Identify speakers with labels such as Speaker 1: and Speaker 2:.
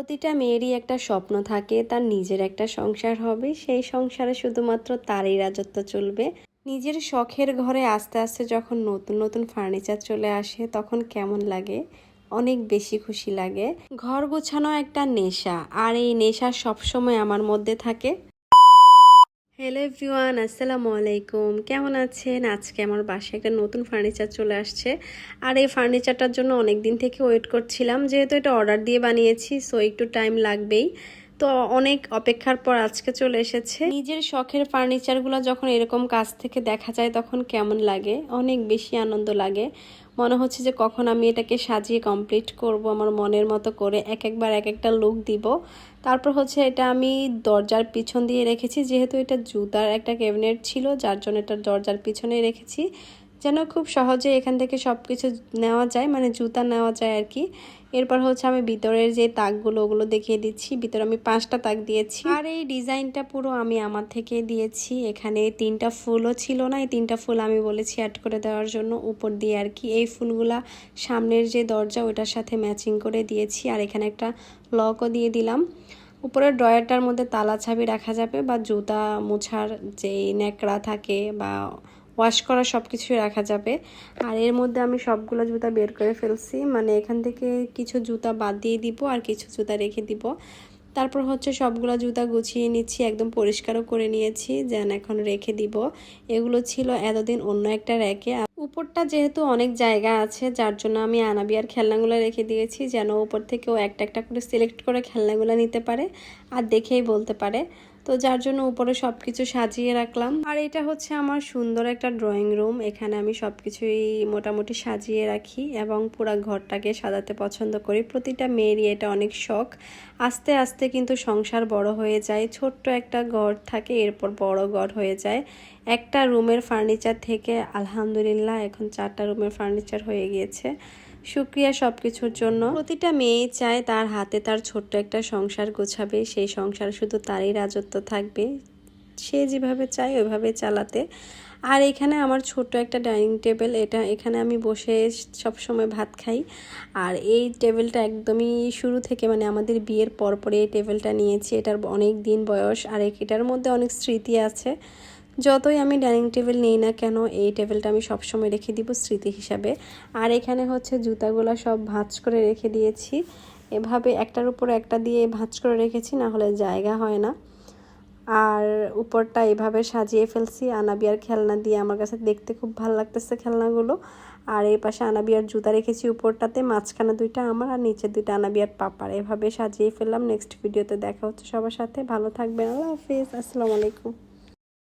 Speaker 1: প্রতিটা মেয়েরই একটা স্বপ্ন থাকে, তার নিজের একটা সংসার হবে। সেই সংসারে শুধুমাত্র তারই রাজত্ব চলবে। নিজের শখের ঘরে আস্তে আস্তে যখন নতুন নতুন ফার্নিচার চলে আসে, তখন কেমন লাগে? অনেক বেশি খুশি লাগে। ঘর গোছানো একটা নেশা, আর এই নেশা সবসময় আমার মধ্যে থাকে। হ্যালো এভরিওয়ান আসসালামু আলাইকুম। কেমন আছেন? আজকে আমার বাসায় একটা নতুন ফার্নিচার চলে আসছে। আর এই ফার্নিচারটার জন্য অনেক দিন থেকে ওয়েট করছিলাম, যেহেতু এটা অর্ডার দিয়ে বানিয়েছি সো একটু টাইম লাগবেই। তো অনেক অপেক্ষার পর আজকে চলে এসেছে। নিজের শখের ফার্নিচারগুলো যখন এরকম কাছ থেকে দেখা যায় তখন কেমন লাগে? অনেক বেশি আনন্দ লাগে। মনে হচ্ছে যে কখন আমি এটাকে সাজিয়ে কমপ্লিট করব, আমার মনের মতো করে এক একবার এক একটা লুক দিব। তারপর হচ্ছে এটা আমি দরজার পিছন দিয়ে রেখেছি, যেহেতু এটা জুতার একটা ক্যাবিনেট ছিল, যার জন্য এটা দরজার পিছনে রেখেছি। যেন খুব সহজে এখান থেকে সব কিছু নেওয়া যায় মানে জুতা নেওয়া যায় আর কি। এরপর হচ্ছে আমি ভিতরের যে তাকগুলো, ওগুলো দেখিয়ে দিচ্ছি। ভিতরে আমি পাঁচটা তাক দিয়েছি। আর এই ডিজাইনটা পুরো আমি আমার থেকে দিয়েছি। এখানে তিনটা ফুলও ছিল না। এই তিনটা ফুল আমি বলেছি অ্যাড করে দেওয়ার জন্য উপর দিয়ে আর কি। এই ফুলগুলা সামনের যে দরজা, ওটার সাথে ম্যাচিং করে দিয়েছি। আর এখানে একটা লকও দিয়ে দিলাম। উপরের ড্রয়ারটার মধ্যে তালা ছাবি রাখা যাবে বা জুতা মোছার যে ন্যাকড়া থাকে বা ওয়াশ করা সব কিছুই রাখা যাবে। আর এর মধ্যে আমি সবগুলো জুতা বের করে ফেলছি। মানে এখান থেকে কিছু জুতা বাদ দিয়ে দিব আর কিছু জুতা রেখে দিব। তারপর হচ্ছে সবগুলো জুতা গুছিয়ে নিচ্ছি, একদম পরিষ্কারও করে নিয়েছি, যেন এখন রেখে দিব। এগুলো ছিল এতদিন অন্য একটা র্যাকে। উপরটা যেহেতু অনেক জায়গা আছে, যার জন্য আমি আনাবিয়ার খেলনাগুলো রেখে দিয়েছি যেন উপর থেকেও একটা একটা করে সিলেক্ট করে খেলনাগুলো নিতে পারে আর দেখেই বলতে পারে। তো যার জন্য উপরে সব কিছু সাজিয়ে রাখলাম। আর এটা হচ্ছে আমার সুন্দর একটা ড্রয়িং রুম এখানে আমি সব কিছুই মোটামুটি সাজিয়ে রাখি এবং পুরো ঘরটাকে সাজাতে পছন্দ করি। প্রতিটা মেয়েরই এটা অনেক শখ। আস্তে আস্তে কিন্তু সংসার বড় হয়ে যায়, ছোট্ট একটা ঘর থাকে, এরপর বড় ঘর হয়ে যায়। একটা রুমের ফার্নিচার থেকে আলহামদুলিল্লাহ এখন চারটা রুমের ফার্নিচার হয়ে গিয়েছে। সুক্রিয়া সব কিছুর জন্য। প্রতিটা মেয়ে চায় তার হাতে তার ছোট্ট একটা সংসার গোছাবে, সেই সংসার শুধু তারই রাজত্ব থাকবে। সে যেভাবে চায় ওইভাবে চালাতে। আর এখানে আমার ছোট্ট একটা ডাইনিং টেবিল, এটা এখানে আমি বসে সব সময় ভাত খাই। আর এই টেবিলটা একদমই শুরু থেকে মানে আমাদের বিয়ের পরপরে এই টেবিলটা নিয়েছি, এটার অনেক দিন বয়স। আর এটার মধ্যে অনেক স্মৃতি আছে। যতই আমি ডাইনিং টেবিল নিই না কেন, এই টেবিলটা আমি সবসময় রেখে দিব স্মৃতি হিসাবে। আর এখানে হচ্ছে জুতাগুলো সব ভাঁজ করে রেখে দিয়েছি। এভাবে একটার উপর একটা দিয়ে ভাঁজ করে রেখেছি, না হলে জায়গা হয় না। আর উপরটা এভাবে সাজিয়ে ফেলছি। আনাবিয়ার খেলনা দিয়ে আমার কাছে দেখতে খুব ভালো লাগতেছে খেলনাগুলো। আর এই পাশে আনাবিয়ার জুতা রেখেছি উপরটাতে, মাঝখানে দুইটা আমার আর নিচে দুইটা আনাবিয়ার পাপার এভাবে সাজিয়ে ফেললাম। নেক্সট ভিডিওতে দেখা হচ্ছে সবার সাথে। ভালো থাকবেন। আল্লাহ হাফিজ। আসসালামু আলাইকুম।